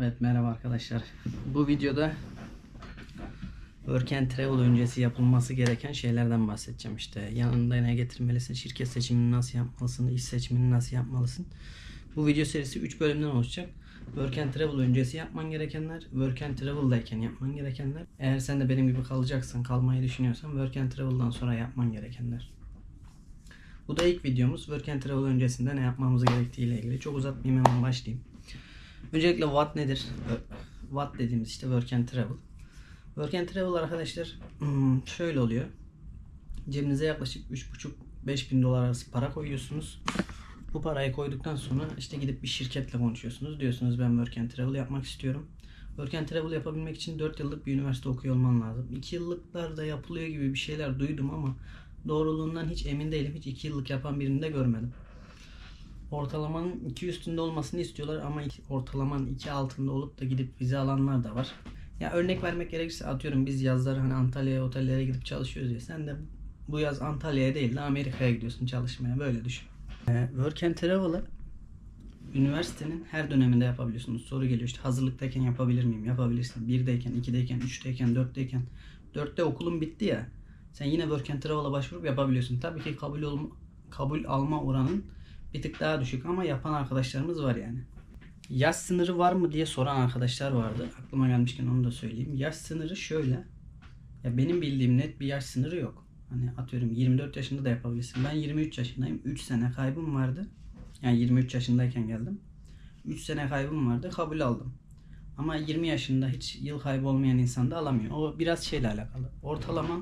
Evet merhaba arkadaşlar. Bu videoda Work Travel öncesi yapılması gereken şeylerden bahsedeceğim işte. Yanında ne getirmelisin, şirket seçimini nasıl yapmalısın, iş seçimini nasıl yapmalısın. Bu video serisi 3 bölümden oluşacak. Work Travel öncesi yapman gerekenler, Work and Travel'dayken yapman gerekenler. Eğer sen de benim gibi kalacaksan, kalmayı düşünüyorsan Work Travel'dan sonra yapman gerekenler. Bu da ilk videomuz. Work Travel öncesinde ne yapmamız gerektiği ile ilgili. Çok uzatmayayım hemen başlayayım. Öncelikle what nedir? What dediğimiz işte work and travel. Work and travel arkadaşlar hmm, şöyle oluyor. Cebinize yaklaşık 3,5-5 bin dolar arası para koyuyorsunuz. Bu parayı koyduktan sonra işte gidip bir şirketle konuşuyorsunuz. Diyorsunuz ben work and travel yapmak istiyorum. Work and travel yapabilmek için 4 yıllık bir üniversite okuyor olman lazım. 2 yıllıklarda yapılıyor gibi bir şeyler duydum ama doğruluğundan hiç emin değilim. Hiç 2 yıllık yapan birini de görmedim ortalamanın 2 üstünde olmasını istiyorlar ama ortalamanın 2 altında olup da gidip vize alanlar da var. Ya örnek vermek gerekirse atıyorum biz yazlar hani Antalya'ya otellere gidip çalışıyoruz ya sen de bu yaz Antalya'ya değil de Amerika'ya gidiyorsun çalışmaya böyle düşün. Ee, Work and Travel'ı üniversitenin her döneminde yapabiliyorsunuz. Soru geliyor işte hazırlıktayken yapabilir miyim? Yapabilirsin. 1'deyken, 2'deyken, 3'teyken, 4'teyken. 4'te okulun bitti ya. Sen yine Work and Travel'a başvurup yapabiliyorsun. Tabii ki kabul olma, kabul alma oranın bir tık daha düşük ama yapan arkadaşlarımız var yani. Yaş sınırı var mı diye soran arkadaşlar vardı. Aklıma gelmişken onu da söyleyeyim. Yaş sınırı şöyle. Ya benim bildiğim net bir yaş sınırı yok. Hani atıyorum 24 yaşında da yapabilirsin. Ben 23 yaşındayım. 3 sene kaybım vardı. Yani 23 yaşındayken geldim. 3 sene kaybım vardı. Kabul aldım. Ama 20 yaşında hiç yıl kaybı olmayan insan da alamıyor. O biraz şeyle alakalı. Ortalama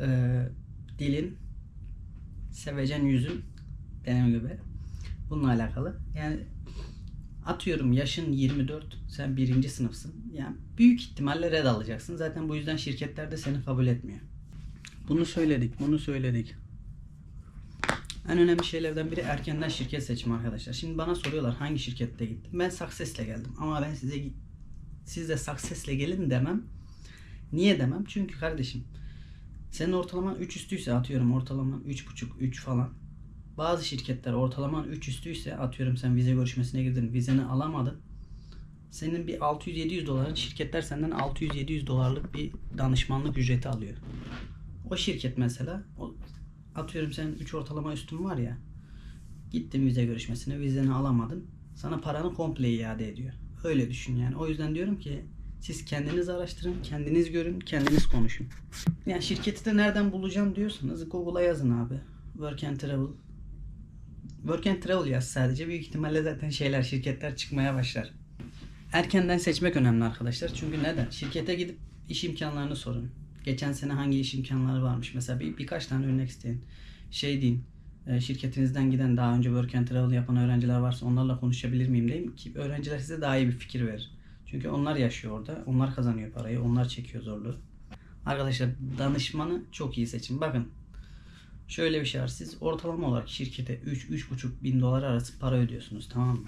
eee, dilin, sevecen yüzün benim gibi. Bununla alakalı. Yani atıyorum yaşın 24, sen birinci sınıfsın. Yani büyük ihtimalle red alacaksın. Zaten bu yüzden şirketler de seni kabul etmiyor. Bunu söyledik, bunu söyledik. En önemli şeylerden biri erkenden şirket seçimi arkadaşlar. Şimdi bana soruyorlar hangi şirkette gittim. Ben Success'le geldim. Ama ben size siz de Success'le gelin demem. Niye demem? Çünkü kardeşim senin ortalaman 3 üstüyse atıyorum ortalaman 3.5 3 falan. Bazı şirketler ortalaman 3 üstüyse atıyorum sen vize görüşmesine girdin vizeni alamadın. Senin bir 600-700 doların şirketler senden 600-700 dolarlık bir danışmanlık ücreti alıyor. O şirket mesela o, atıyorum sen 3 ortalama üstün var ya gittin vize görüşmesine vizeni alamadın. Sana paranı komple iade ediyor. Öyle düşün yani. O yüzden diyorum ki siz kendiniz araştırın, kendiniz görün, kendiniz konuşun. Yani şirketi de nereden bulacağım diyorsanız Google'a yazın abi. Work and Travel. Work and Travel yaz sadece. Büyük ihtimalle zaten şeyler, şirketler çıkmaya başlar. Erkenden seçmek önemli arkadaşlar. Çünkü neden? Şirkete gidip iş imkanlarını sorun. Geçen sene hangi iş imkanları varmış? Mesela bir, birkaç tane örnek isteyin. Şey deyin. e, Şirketinizden giden daha önce work and travel yapan öğrenciler varsa onlarla konuşabilir miyim diyeyim ki öğrenciler size daha iyi bir fikir verir. Çünkü onlar yaşıyor orada. Onlar kazanıyor parayı. Onlar çekiyor zorluğu. Arkadaşlar danışmanı çok iyi seçin. Bakın şöyle bir şey var. Siz ortalama olarak şirkete 3-3,5 bin dolar arası para ödüyorsunuz tamam mı?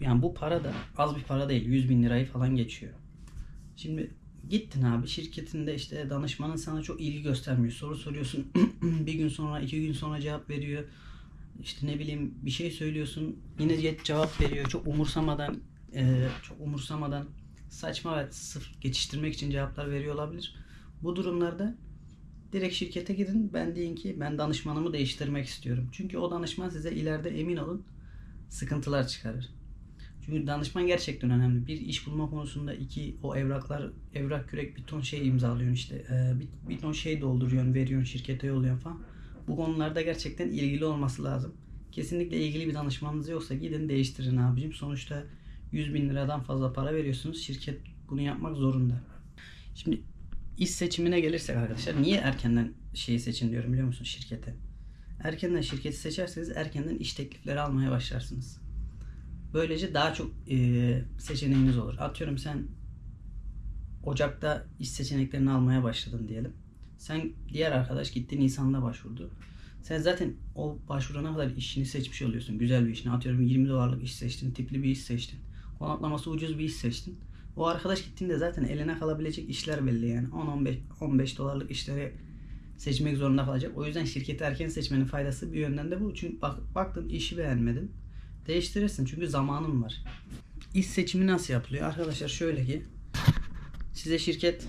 Yani bu para da az bir para değil. 100 bin lirayı falan geçiyor. Şimdi gittin abi şirketinde işte danışmanın sana çok ilgi göstermiyor. Soru soruyorsun. bir gün sonra iki gün sonra cevap veriyor. İşte ne bileyim bir şey söylüyorsun. Yine ce- cevap veriyor. Çok umursamadan e, çok umursamadan saçma ve sırf geçiştirmek için cevaplar veriyor olabilir. Bu durumlarda direkt şirkete gidin. Ben deyin ki ben danışmanımı değiştirmek istiyorum. Çünkü o danışman size ileride emin olun sıkıntılar çıkarır. Çünkü danışman gerçekten önemli. Bir iş bulma konusunda iki o evraklar evrak kürek bir ton şey imzalıyorsun işte. Ee, bir, bir ton şey dolduruyorsun, veriyorsun, şirkete yolluyorsun falan. Bu konularda gerçekten ilgili olması lazım. Kesinlikle ilgili bir danışmanınız yoksa gidin değiştirin abicim. Sonuçta 100 bin liradan fazla para veriyorsunuz. Şirket bunu yapmak zorunda. Şimdi iş seçimine gelirsek arkadaşlar niye erkenden şeyi seçin diyorum biliyor musunuz şirkete? Erkenden şirketi seçerseniz erkenden iş teklifleri almaya başlarsınız. Böylece daha çok e, seçeneğiniz olur. Atıyorum sen Ocak'ta iş seçeneklerini almaya başladın diyelim. Sen diğer arkadaş gitti Nisan'da başvurdu. Sen zaten o başvurana kadar işini seçmiş oluyorsun. Güzel bir işini. Atıyorum 20 dolarlık iş seçtin. Tipli bir iş seçtin. Konaklaması ucuz bir iş seçtin. O arkadaş gittiğinde zaten eline kalabilecek işler belli yani. 10-15 15 dolarlık işleri seçmek zorunda kalacak. O yüzden şirketi erken seçmenin faydası bir yönden de bu. Çünkü bak, baktın işi beğenmedin. Değiştirirsin çünkü zamanın var. İş seçimi nasıl yapılıyor? Arkadaşlar şöyle ki size şirket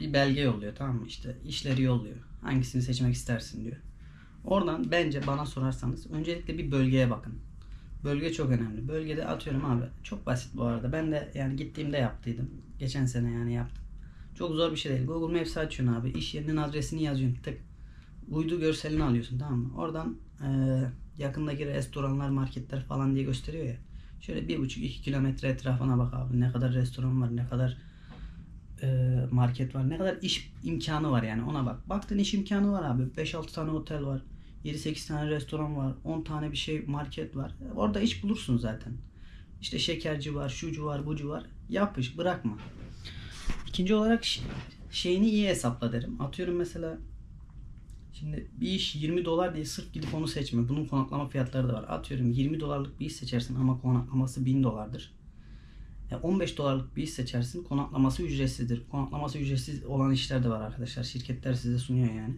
bir belge yolluyor tamam mı? İşte işleri yolluyor. Hangisini seçmek istersin diyor. Oradan bence bana sorarsanız öncelikle bir bölgeye bakın. Bölge çok önemli. Bölgede atıyorum abi. Çok basit bu arada. Ben de yani gittiğimde yaptıydım. Geçen sene yani yaptım. Çok zor bir şey değil. Google Maps açıyorsun abi. İş yerinin adresini yazıyorsun. Tık. Uydu görselini alıyorsun tamam mı? Oradan e, yakındaki restoranlar, marketler falan diye gösteriyor ya. Şöyle bir buçuk iki kilometre etrafına bak abi. Ne kadar restoran var, ne kadar e, market var, ne kadar iş imkanı var yani ona bak. Baktın iş imkanı var abi. 5-6 tane otel var. 7-8 tane restoran var. 10 tane bir şey market var. Orada iş bulursun zaten. İşte şekerci var, şucu var, bucu var. Yapış, bırakma. İkinci olarak şeyini iyi hesapla derim. Atıyorum mesela Şimdi bir iş 20 dolar diye sırf gidip onu seçme. Bunun konaklama fiyatları da var. Atıyorum 20 dolarlık bir iş seçersin ama konaklaması 1000 dolardır. E, 15 dolarlık bir iş seçersin. Konaklaması ücretsizdir. Konaklaması ücretsiz olan işler de var arkadaşlar. Şirketler size sunuyor yani.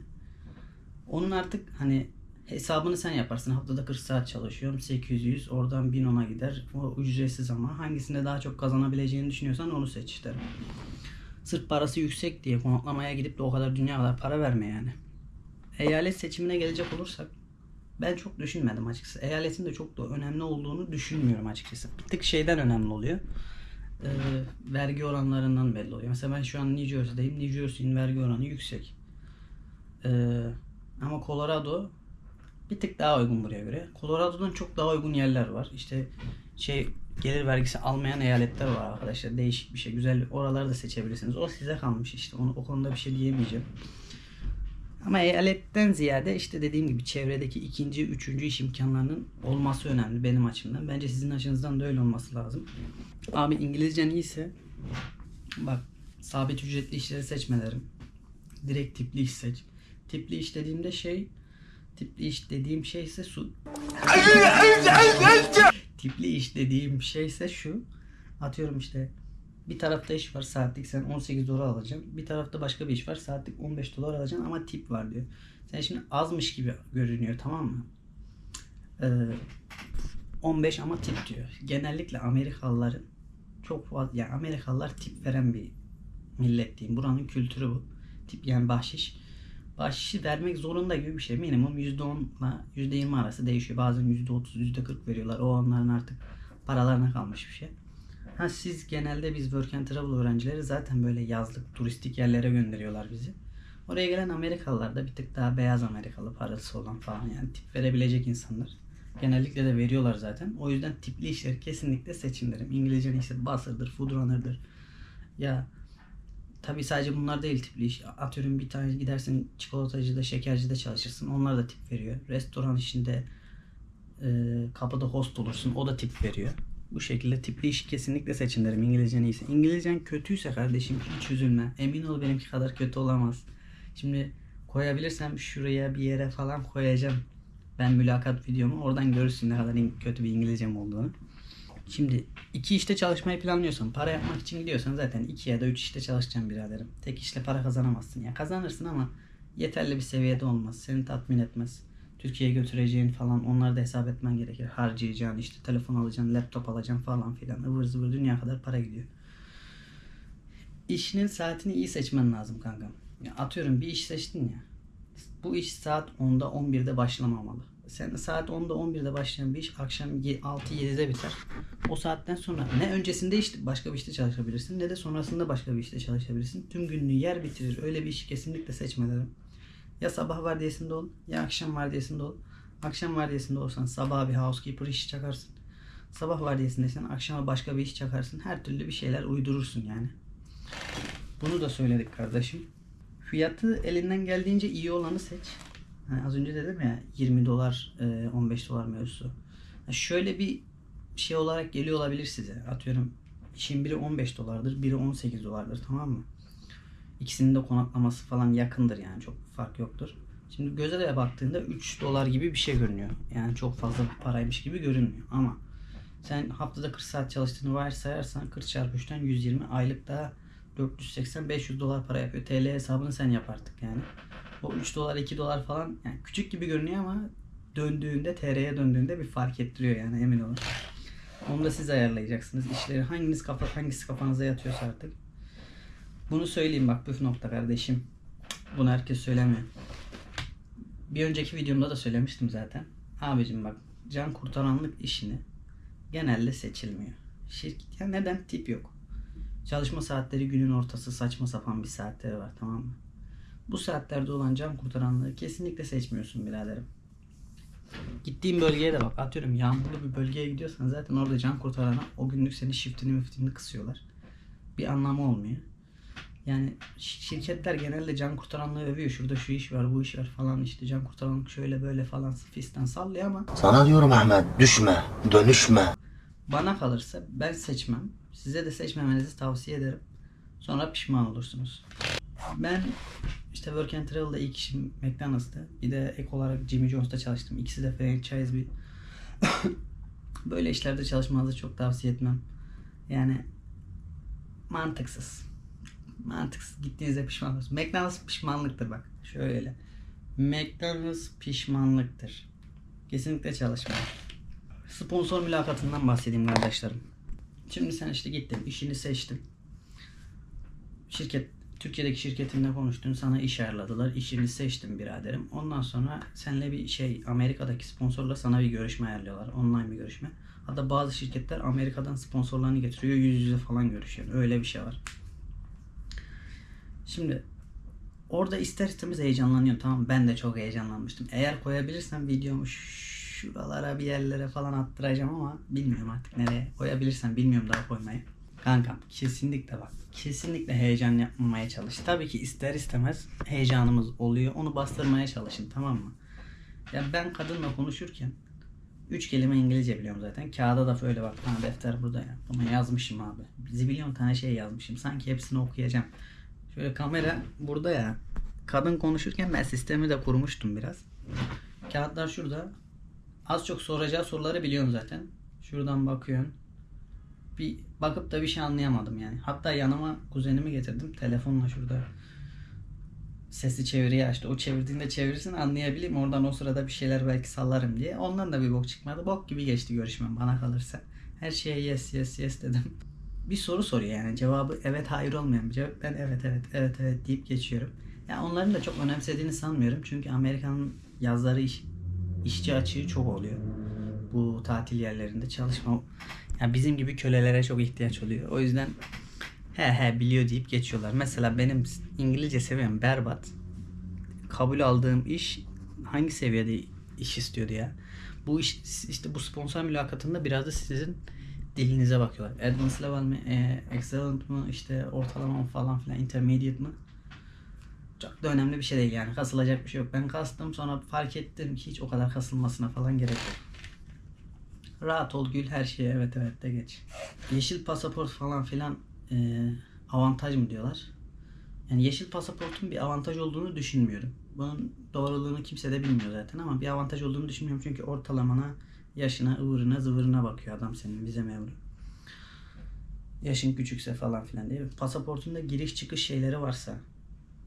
Onun artık hani hesabını sen yaparsın. Haftada 40 saat çalışıyorum. 800 oradan 1000 ona gider. O ücretsiz ama hangisinde daha çok kazanabileceğini düşünüyorsan onu seç derim. Sırf parası yüksek diye konaklamaya gidip de o kadar dünya kadar para verme yani. Eyalet seçimine gelecek olursak ben çok düşünmedim açıkçası. Eyaletin de çok da önemli olduğunu düşünmüyorum açıkçası. Bir tık şeyden önemli oluyor. Ee, vergi oranlarından belli oluyor. Mesela ben şu an New Jersey'deyim. New Jersey'nin vergi oranı yüksek. Ee, ama Colorado bir tık daha uygun buraya göre. Colorado'dan çok daha uygun yerler var. İşte şey gelir vergisi almayan eyaletler var arkadaşlar. Değişik bir şey. Güzel. Oraları da seçebilirsiniz. O size kalmış işte. Onu, o konuda bir şey diyemeyeceğim. Ama eyaletten ziyade işte dediğim gibi çevredeki ikinci, üçüncü iş imkanlarının olması önemli benim açımdan. Bence sizin açınızdan da öyle olması lazım. Abi İngilizcen iyiyse bak sabit ücretli işleri seçme derim. Direkt tipli iş seç. Tipli iş dediğimde şey tipli iş dediğim şey ise su tipli iş dediğim şey ise şu atıyorum işte bir tarafta iş var saatlik sen 18 dolar alacaksın. Bir tarafta başka bir iş var saatlik 15 dolar alacaksın ama tip var diyor. Sen şimdi azmış gibi görünüyor tamam mı? Ee, 15 ama tip diyor. Genellikle Amerikalıların çok fazla yani Amerikalılar tip veren bir millet diyeyim. Buranın kültürü bu. Tip yani bahşiş. Bahşişi vermek zorunda gibi bir şey. Minimum %10'la %20 arası değişiyor. Bazen %30, %40 veriyorlar. O onların artık paralarına kalmış bir şey. Ha siz genelde biz work and travel öğrencileri zaten böyle yazlık turistik yerlere gönderiyorlar bizi. Oraya gelen Amerikalılar da bir tık daha beyaz Amerikalı parası olan falan yani tip verebilecek insanlar. Genellikle de veriyorlar zaten. O yüzden tipli işleri kesinlikle seçin derim. İngilizce işte Buzzer'dır, Food Runner'dır. Ya tabi sadece bunlar değil tipli iş. Atıyorum bir tane gidersin çikolatacıda, şekercide çalışırsın. Onlar da tip veriyor. Restoran işinde e, kapıda host olursun. O da tip veriyor. Bu şekilde tipli işi kesinlikle seçin derim İngilizcen iyiyse. İngilizcen kötüyse kardeşim hiç üzülme. Emin ol benimki kadar kötü olamaz. Şimdi koyabilirsem şuraya bir yere falan koyacağım. Ben mülakat videomu oradan görürsün ne kadar kötü bir İngilizcem olduğunu. Şimdi iki işte çalışmayı planlıyorsan, para yapmak için gidiyorsan zaten iki ya da üç işte çalışacaksın biraderim. Tek işle para kazanamazsın. Ya kazanırsın ama yeterli bir seviyede olmaz. Seni tatmin etmez. Türkiye'ye götüreceğin falan onları da hesap etmen gerekir. Harcayacağın işte telefon alacaksın, laptop alacaksın falan filan. ıvır zıvır dünya kadar para gidiyor. İşinin saatini iyi seçmen lazım kankam. Ya atıyorum bir iş seçtin ya. Bu iş saat 10'da 11'de başlamamalı. Sen saat 10'da 11'de başlayan bir iş akşam 6-7'de biter. O saatten sonra ne öncesinde işte başka bir işte çalışabilirsin ne de sonrasında başka bir işte çalışabilirsin. Tüm gününü yer bitirir. Öyle bir işi kesinlikle seçme derim. Ya sabah vardiyasında ol ya akşam vardiyasında ol. Akşam vardiyasında olsan sabah bir housekeeper işi çakarsın. Sabah vardiyasındaysan akşama başka bir iş çakarsın. Her türlü bir şeyler uydurursun yani. Bunu da söyledik kardeşim. Fiyatı elinden geldiğince iyi olanı seç. Hani az önce dedim ya 20 dolar e, 15 dolar mevzusu. Ha şöyle bir şey olarak geliyor olabilir size. Atıyorum işin biri 15 dolardır, biri 18 dolardır tamam mı? İkisinin de konaklaması falan yakındır yani çok fark yoktur. Şimdi göze de baktığında 3 dolar gibi bir şey görünüyor. Yani çok fazla bir paraymış gibi görünmüyor ama sen haftada 40 saat çalıştığını varsayarsan 40 çarpı 3'ten 120 aylık daha 480-500 dolar para yapıyor. TL hesabını sen yap artık yani. O 3 dolar 2 dolar falan yani küçük gibi görünüyor ama döndüğünde TR'ye döndüğünde bir fark ettiriyor yani emin olun. Onu da siz ayarlayacaksınız. İşleri hanginiz kafa hangisi kafanıza yatıyorsa artık. Bunu söyleyeyim bak püf nokta kardeşim. Bunu herkes söylemiyor. Bir önceki videomda da söylemiştim zaten. Abicim bak can kurtaranlık işini genelde seçilmiyor. Şirket ya neden tip yok. Çalışma saatleri günün ortası saçma sapan bir saatleri var tamam mı? Bu saatlerde olan can kurtaranlığı kesinlikle seçmiyorsun biraderim. Gittiğin bölgeye de bak atıyorum yağmurlu bir bölgeye gidiyorsan zaten orada can kurtarana o günlük senin shiftini müftini kısıyorlar. Bir anlamı olmuyor. Yani şi- şirketler genelde can kurtaranlığı övüyor. Şurada şu iş var, bu iş var falan işte can kurtaranlık şöyle böyle falan fistan sallıyor ama Sana diyorum Ahmet düşme, dönüşme. bana kalırsa ben seçmem. Size de seçmemenizi tavsiye ederim. Sonra pişman olursunuz. Ben işte Work and Travel'da ilk işim McDonald's'tı. Bir de ek olarak Jimmy Jones'ta çalıştım. İkisi de franchise bir. Böyle işlerde çalışmanızı çok tavsiye etmem. Yani mantıksız. Mantıksız. Gittiğinizde pişman olursunuz. McDonald's pişmanlıktır bak. Şöyle. McDonald's pişmanlıktır. Kesinlikle çalışmayın. Sponsor mülakatından bahsedeyim kardeşlerim. Şimdi sen işte gittin, işini seçtin. Şirket, Türkiye'deki şirketinle konuştun, sana iş ayarladılar. İşini seçtin biraderim. Ondan sonra seninle bir şey, Amerika'daki sponsorla sana bir görüşme ayarlıyorlar. Online bir görüşme. Hatta bazı şirketler Amerika'dan sponsorlarını getiriyor, yüz yüze falan görüşüyor. Öyle bir şey var. Şimdi orada ister istemez heyecanlanıyorum tamam? Ben de çok heyecanlanmıştım. Eğer koyabilirsem videomu şuralara bir yerlere falan attıracağım ama bilmiyorum artık nereye koyabilirsem bilmiyorum daha koymayı. Kankam kesinlikle bak. Kesinlikle heyecan yapmamaya çalış. Tabii ki ister istemez heyecanımız oluyor. Onu bastırmaya çalışın tamam mı? Ya ben kadınla konuşurken Üç kelime İngilizce biliyorum zaten. Kağıda da böyle bak. Ha, defter burada ya. Bunu yazmışım abi. Zibilyon tane şey yazmışım. Sanki hepsini okuyacağım. Şöyle kamera burada ya. Kadın konuşurken ben sistemi de kurmuştum biraz. Kağıtlar şurada. Az çok soracağı soruları biliyorsun zaten. Şuradan bakıyorsun. Bir bakıp da bir şey anlayamadım yani. Hatta yanıma kuzenimi getirdim. Telefonla şurada sesi çeviriye açtı. O çevirdiğinde çevirsin anlayabileyim. Oradan o sırada bir şeyler belki sallarım diye. Ondan da bir bok çıkmadı. Bok gibi geçti görüşmem bana kalırsa. Her şeye yes yes yes dedim. Bir soru soruyor yani. Cevabı evet hayır olmayan bir cevap. Ben evet evet evet evet deyip geçiyorum. Ya onların da çok önemsediğini sanmıyorum. Çünkü Amerika'nın yazları iş, işçi açığı çok oluyor. Bu tatil yerlerinde çalışma ya bizim gibi kölelere çok ihtiyaç oluyor. O yüzden he he biliyor deyip geçiyorlar. Mesela benim İngilizce seviyem berbat. Kabul aldığım iş hangi seviyede iş istiyordu ya? Bu iş işte bu sponsor mülakatında biraz da sizin dilinize bakıyorlar. Advanced level mi, e, excellent mı, işte ortalama mı falan filan, intermediate mı? Çok da önemli bir şey değil yani. Kasılacak bir şey yok. Ben kastım sonra fark ettim ki hiç o kadar kasılmasına falan gerek yok. Rahat ol gül her şeye evet evet de geç. Yeşil pasaport falan filan e, avantaj mı diyorlar? Yani yeşil pasaportun bir avantaj olduğunu düşünmüyorum. Bunun doğruluğunu kimse de bilmiyor zaten ama bir avantaj olduğunu düşünmüyorum çünkü ortalamana, yaşına, ıvırına, zıvırına bakıyor adam senin vize memuru. Yaşın küçükse falan filan değil mi? Pasaportunda giriş çıkış şeyleri varsa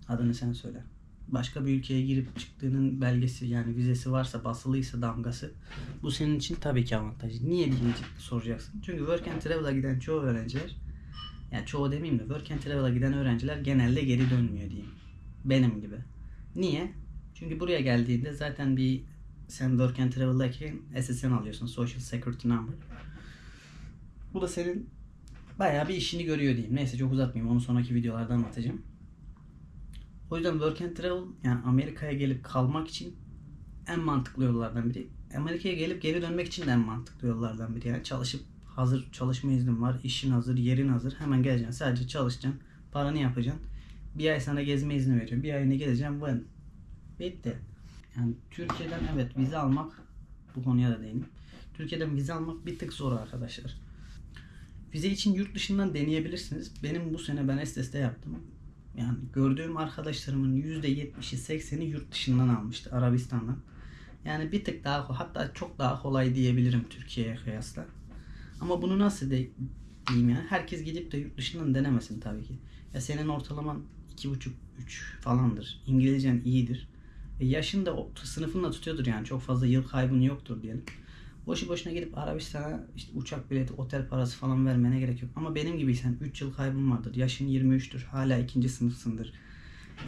adını sen söyle. Başka bir ülkeye girip çıktığının belgesi yani vizesi varsa basılıysa damgası bu senin için tabii ki avantaj. Niye diye soracaksın. Çünkü Work and Travel'a giden çoğu öğrenciler yani çoğu demeyeyim de Work and Travel'a giden öğrenciler genelde geri dönmüyor diyeyim. Benim gibi. Niye? Çünkü buraya geldiğinde zaten bir sen Work and Travel'daki SSN alıyorsun. Social Security Number. Bu da senin bayağı bir işini görüyor diyeyim. Neyse çok uzatmayayım. Onu sonraki videolarda anlatacağım. O yüzden Work and Travel yani Amerika'ya gelip kalmak için en mantıklı yollardan biri. Amerika'ya gelip geri dönmek için de en mantıklı yollardan biri. Yani çalışıp hazır çalışma iznin var, işin hazır, yerin hazır. Hemen geleceksin. Sadece çalışacaksın. Paranı yapacaksın. Bir ay sana gezme izni veriyor. Bir ayını gezeceksin. Vın. Bitti. Yani Türkiye'den evet vize almak bu konuya da değineyim. Türkiye'den vize almak bir tık zor arkadaşlar. Vize için yurt dışından deneyebilirsiniz. Benim bu sene ben SS'de yaptım. Yani gördüğüm arkadaşlarımın %70'i 80'i yurt dışından almıştı. Arabistan'dan. Yani bir tık daha hatta çok daha kolay diyebilirim Türkiye'ye kıyasla. Ama bunu nasıl de, diyeyim yani herkes gidip de yurt dışından denemesin tabii ki. Ya senin ortalaman 2,5 3 falandır. İngilizcen iyidir. E yaşın da sınıfını da tutuyordur yani. Çok fazla yıl kaybın yoktur diyelim. Boşu boşuna gidip Arabistan'a işte uçak bileti, otel parası falan vermene gerek yok. Ama benim gibiysen 3 yıl kaybın vardır. Yaşın 23'tür. Hala ikinci sınıfsındır.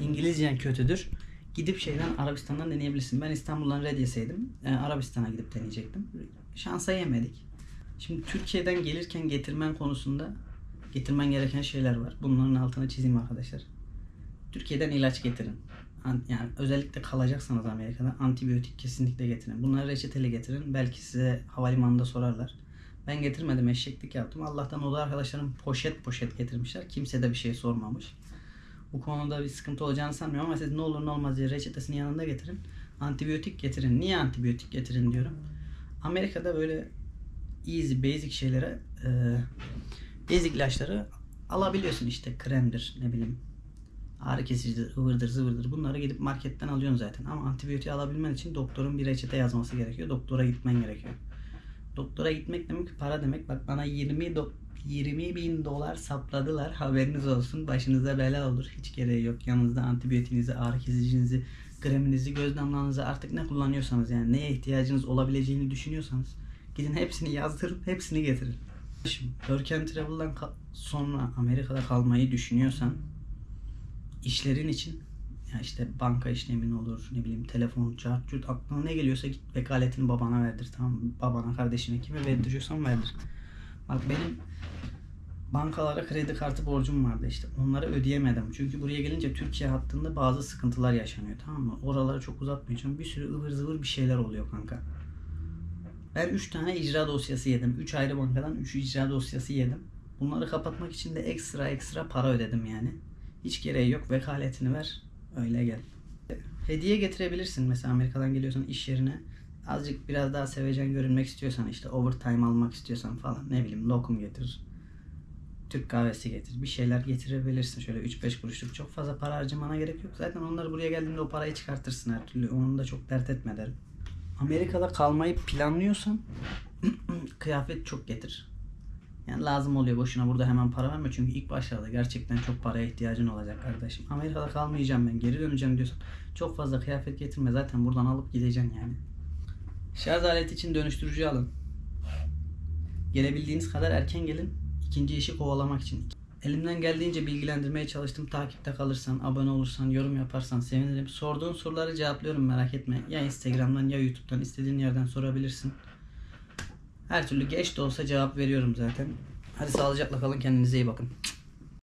İngilizcen kötüdür. Gidip şeyden Arabistan'dan deneyebilirsin. Ben İstanbul'dan red yeseydim e, Arabistan'a gidip deneyecektim. Şansa yemedik. Şimdi Türkiye'den gelirken getirmen konusunda getirmen gereken şeyler var. Bunların altını çizeyim arkadaşlar. Türkiye'den ilaç getirin. An- Yani özellikle kalacaksanız Amerika'da antibiyotik kesinlikle getirin. Bunları reçeteli getirin. Belki size havalimanında sorarlar. Ben getirmedim eşeklik yaptım. Allah'tan o da arkadaşlarım poşet poşet getirmişler. Kimse de bir şey sormamış. Bu konuda bir sıkıntı olacağını sanmıyorum ama siz ne olur ne olmaz diye reçetesini yanında getirin. Antibiyotik getirin. Niye antibiyotik getirin diyorum. Amerika'da böyle easy basic şeylere basic ilaçları alabiliyorsun işte kremdir ne bileyim ağrı kesicidir ıvırdır zıvırdır. Bunları gidip marketten alıyorsun zaten. Ama antibiyotiği alabilmen için doktorun bir reçete yazması gerekiyor. Doktora gitmen gerekiyor. Doktora gitmek demek para demek. Bak bana 20 do- 20 bin dolar sapladılar. Haberiniz olsun. Başınıza bela olur. Hiç gereği yok. Yanınızda antibiyotiğinizi ağrı kesicinizi kreminizi göz damlanızı artık ne kullanıyorsanız yani neye ihtiyacınız olabileceğini düşünüyorsanız gidin hepsini yazdırıp hepsini getirin. Şimdi Work Travel'dan sonra Amerika'da kalmayı düşünüyorsan işlerin için ya işte banka işlemin olur ne bileyim telefon, çarp, cürt aklına ne geliyorsa git vekaletini babana verdir tamam? Babana, kardeşine kime verdiriyorsan verdir. Bak benim bankalara kredi kartı borcum vardı işte. Onları ödeyemedim. Çünkü buraya gelince Türkiye hattında bazı sıkıntılar yaşanıyor tamam mı? Oraları çok uzatmayacağım. Bir sürü ıvır zıvır bir şeyler oluyor kanka. Ben 3 tane icra dosyası yedim. 3 ayrı bankadan 3 icra dosyası yedim. Bunları kapatmak için de ekstra ekstra para ödedim yani. Hiç gereği yok. Vekaletini ver. Öyle gel. Hediye getirebilirsin. Mesela Amerika'dan geliyorsan iş yerine. Azıcık biraz daha sevecen görünmek istiyorsan işte overtime almak istiyorsan falan ne bileyim lokum getir. Türk kahvesi getir. Bir şeyler getirebilirsin. Şöyle 3-5 kuruşluk. Çok fazla para harcamana gerek yok. Zaten onları buraya geldiğinde o parayı çıkartırsın her türlü. Onu da çok dert etme derim. Amerika'da kalmayı planlıyorsan kıyafet çok getir. Yani lazım oluyor boşuna burada hemen para verme çünkü ilk başlarda gerçekten çok paraya ihtiyacın olacak kardeşim. Amerika'da kalmayacağım ben geri döneceğim diyorsan çok fazla kıyafet getirme zaten buradan alıp gideceksin yani. Şarj aleti için dönüştürücü alın. Gelebildiğiniz kadar erken gelin ikinci işi kovalamak için. Elimden geldiğince bilgilendirmeye çalıştım. Takipte kalırsan, abone olursan, yorum yaparsan sevinirim. Sorduğun soruları cevaplıyorum merak etme. Ya Instagram'dan ya YouTube'dan istediğin yerden sorabilirsin. Her türlü geç de olsa cevap veriyorum zaten. Hadi sağlıcakla kalın kendinize iyi bakın.